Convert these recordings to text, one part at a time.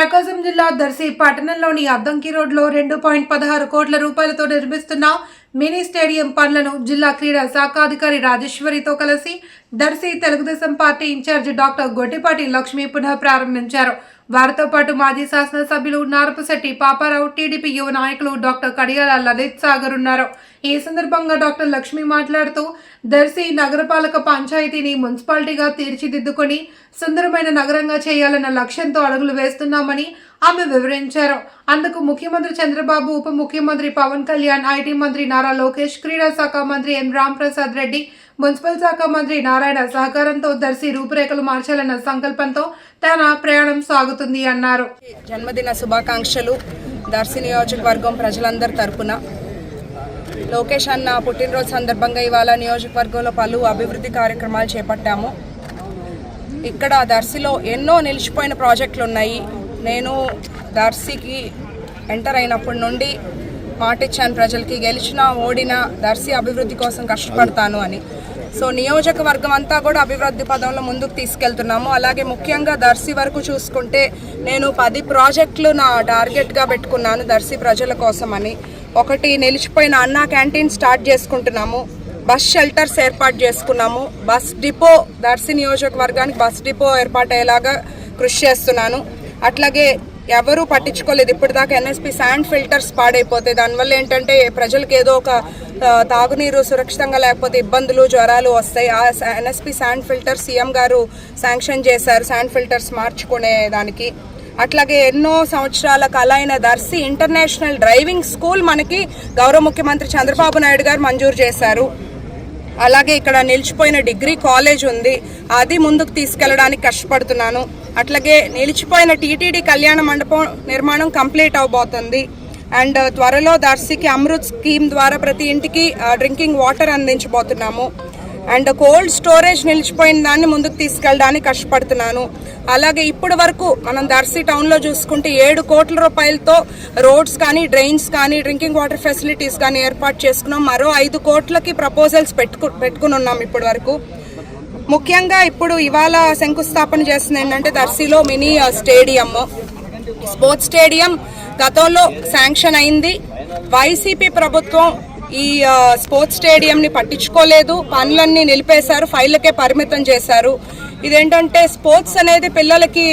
ప్రకాశం జిల్లా దర్శి పట్టణంలోని అద్దంకి రోడ్లో రెండు పాయింట్ పదహారు కోట్ల రూపాయలతో నిర్మిస్తున్న మినీ స్టేడియం పనులను జిల్లా క్రీడా శాఖాధికారి రాజేశ్వరితో కలిసి Darsi Telugu Desam party incharge doctor Gottipati Lakshmi పునః ప్రారంభించారు వారితో పాటు మాజీ శాసనసభ్యులు నారపశెట్టి పాపారావు టీడీపీ యువ నాయకులు డాక్టర్ కడియాల లలిత్ సాగర్ ఉన్నారు. ఈ సందర్భంగా డాక్టర్ లక్ష్మి మాట్లాడుతూ దర్శి నగరపాలక పంచాయతీని మున్సిపాలిటీగా తీర్చిదిద్దుకొని సుందరమైన నగరంగా చేయాలన్న లక్ష్యంతో అడుగులు వేస్తున్నామని ఆమె వివరించారు. అందుకు ముఖ్యమంత్రి చంద్రబాబు ఉప ముఖ్యమంత్రి పవన్ కళ్యాణ్ ఐటీ మంత్రి నారా లోకేష్ క్రీడా శాఖ మంత్రి ఎం రాంప్రసాద్ రెడ్డి మున్సిపల్ శాఖ మంత్రి నారాయణ సహకారంతో దర్శి రూపురేఖలు మార్చాలన్న సంకల్పంతో తన ప్రయాణం సాగుతుంది అన్నారు. జన్మదిన శుభాకాంక్షలు దర్శి నియోజకవర్గం ప్రజలందరి తరపున. లోకేష్ అన్న పుట్టినరోజు సందర్భంగా ఇవాళ నియోజకవర్గంలో పలు అభివృద్ధి కార్యక్రమాలు చేపట్టాము. ఇక్కడ దర్శిలో ఎన్నో నిలిచిపోయిన ప్రాజెక్టులు ఉన్నాయి నేను దర్శికి ఎంటర్ అయినప్పటి నుండి పాటించాను ప్రజలకి. గెలిచినా ఓడినా దర్శి అభివృద్ధి కోసం కష్టపడతాను అని. సో నియోజకవర్గం అంతా కూడా అభివృద్ధి పదంలో ముందుకు తీసుకెళ్తున్నాము. అలాగే ముఖ్యంగా దర్శి వరకు చూసుకుంటే నేను పది ప్రాజెక్టులు నా టార్గెట్గా పెట్టుకున్నాను దర్శి ప్రజల కోసం అని. ఒకటి నిలిచిపోయిన అన్నా క్యాంటీన్ స్టార్ట్ చేసుకుంటున్నాము. బస్ షెల్టర్స్ ఏర్పాటు చేసుకున్నాము. బస్ డిపో దర్శి నియోజకవర్గానికి బస్ డిపో ఏర్పాటు అయ్యేలాగా కృషి చేస్తున్నాను. అట్లాగే ఎవరూ పట్టించుకోలేదు. ఇప్పటిదాకా ఎన్ఎస్పి శాండ్ ఫిల్టర్స్ పాడైపోతాయి దానివల్ల ఏంటంటే ప్రజలకు ఏదో ఒక తాగునీరు సురక్షితంగా లేకపోతే ఇబ్బందులు జ్వరాలు వస్తాయి. ఆ NSP sand filter CM garu sanction చేశారు శాండ్ ఫిల్టర్స్ మార్చుకునే దానికి. అట్లాగే ఎన్నో సంవత్సరాల కళ అయిన దర్శి ఇంటర్నేషనల్ డ్రైవింగ్ స్కూల్ మనకి గౌరవ ముఖ్యమంత్రి చంద్రబాబు నాయుడు గారు మంజూరు చేశారు. అలాగే ఇక్కడ నిలిచిపోయిన డిగ్రీ కాలేజ్ ఉంది. అది ముందుకు తీసుకెళ్ళడానికి కష్టపడుతున్నాను. అట్లాగే నిలిచిపోయిన టీటీడీ కళ్యాణ మండపం నిర్మాణం కంప్లీట్ అవబోతుంది. అండ్ త్వరలో దర్శికి అమృత్ స్కీమ్ ద్వారా ప్రతి ఇంటికి డ్రింకింగ్ వాటర్ అందించబోతున్నాము. అండ్ కోల్డ్ స్టోరేజ్ నిలిచిపోయిన దాన్ని ముందుకు తీసుకెళ్ళడానికి కష్టపడుతున్నాను. అలాగే ఇప్పటి వరకు మనం దర్శి టౌన్లో చూసుకుంటే ఏడు కోట్ల రూపాయలతో రోడ్స్ కానీ డ్రైన్స్ కానీ డ్రింకింగ్ వాటర్ ఫెసిలిటీస్ కానీ ఏర్పాటు చేసుకున్నాం. మరో ఐదు కోట్లకి ప్రపోజల్స్ పెట్టుకు పెట్టుకుని ఉన్నాం ఇప్పటి వరకు. ముఖ్యంగా ఇప్పుడు ఇవాళ శంకుస్థాపన చేస్తుంది ఏంటంటే దర్శిలో మినీ స్టేడియం. స్పోర్ట్స్ స్టేడియం గతంలో శాంక్షన్ అయింది. వైసీపీ ప్రభుత్వం ఈ స్పోర్ట్స్ స్టేడియంని పట్టించుకోలేదు. పనులన్నీ నిలిపేశారు. ఫైళ్ళకే పరిమితం చేశారు. ఇదేంటంటే స్పోర్ట్స్ అనేది పిల్లలకి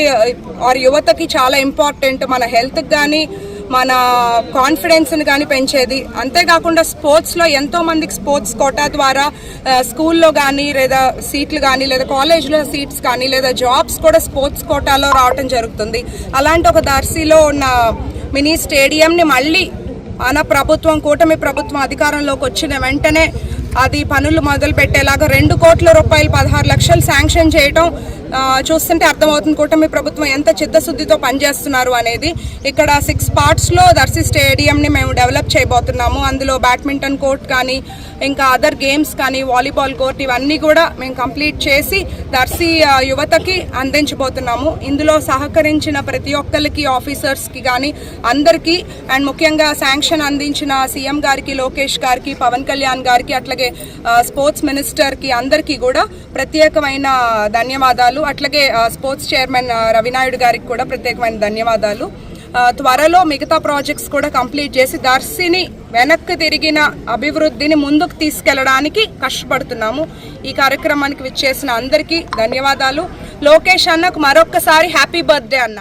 ఆర్ యువతకి చాలా ఇంపార్టెంట్. మన హెల్త్కి కానీ మన కాన్ఫిడెన్స్ని కానీ పెంచేది. అంతేకాకుండా స్పోర్ట్స్లో ఎంతో మందికి స్పోర్ట్స్ కోటా ద్వారా స్కూల్లో కానీ లేదా సీట్లు కానీ లేదా కాలేజ్లో సీట్స్ కానీ లేదా జాబ్స్ కూడా స్పోర్ట్స్ కోటాలో రావటం జరుగుతుంది. అలాంటి ఒక దర్శిలో ఉన్న మినీ స్టేడియంని మళ్ళీ మన ప్రభుత్వం కూటమి ప్రభుత్వం అధికారంలోకి వచ్చిన వెంటనే అది పనులు మొదలు పెట్టేలాగా రెండు కోట్ల రూపాయలు పదహారు లక్షలు శాంక్షన్ చేయటం చూస్తుంటే అర్థమవుతుంది కూటమి ప్రభుత్వం ఎంత చిత్తశుద్ధితో పనిచేస్తున్నారు అనేది. ఇక్కడ సిక్స్ పార్ట్స్లో దర్శి స్టేడియంని మేము డెవలప్ చేయబోతున్నాము. అందులో బ్యాడ్మింటన్ కోర్ట్ కానీ ఇంకా అదర్ గేమ్స్ కానీ వాలీబాల్ కోర్ట్ ఇవన్నీ కూడా మేము కంప్లీట్ చేసి దర్శి యువతకి అందించబోతున్నాము. ఇందులో సహకరించిన ప్రతి ఒక్కరికి ఆఫీసర్స్కి కానీ అందరికీ అండ్ ముఖ్యంగా శాంక్షన్ అందించిన సీఎం గారికి లోకేష్ గారికి పవన్ కళ్యాణ్ గారికి అట్లా అట్లాగే స్పోర్ట్స్ మినిస్టర్కి అందరికీ కూడా ప్రత్యేకమైన ధన్యవాదాలు. అట్లాగే స్పోర్ట్స్ చైర్మన్ రవినాయుడు గారికి కూడా ప్రత్యేకమైన ధన్యవాదాలు. త్వరలో మిగతా ప్రాజెక్ట్స్ కూడా కంప్లీట్ చేసి దర్శిని వెనక్కి తిరిగిన అభివృద్ధిని ముందుకు తీసుకెళ్ళడానికి కష్టపడుతున్నాము. ఈ కార్యక్రమానికి విచ్చేసిన అందరికీ ధన్యవాదాలు. లోకేష్ అన్నకు మరొక్కసారి హ్యాపీ బర్త్డే అన్న.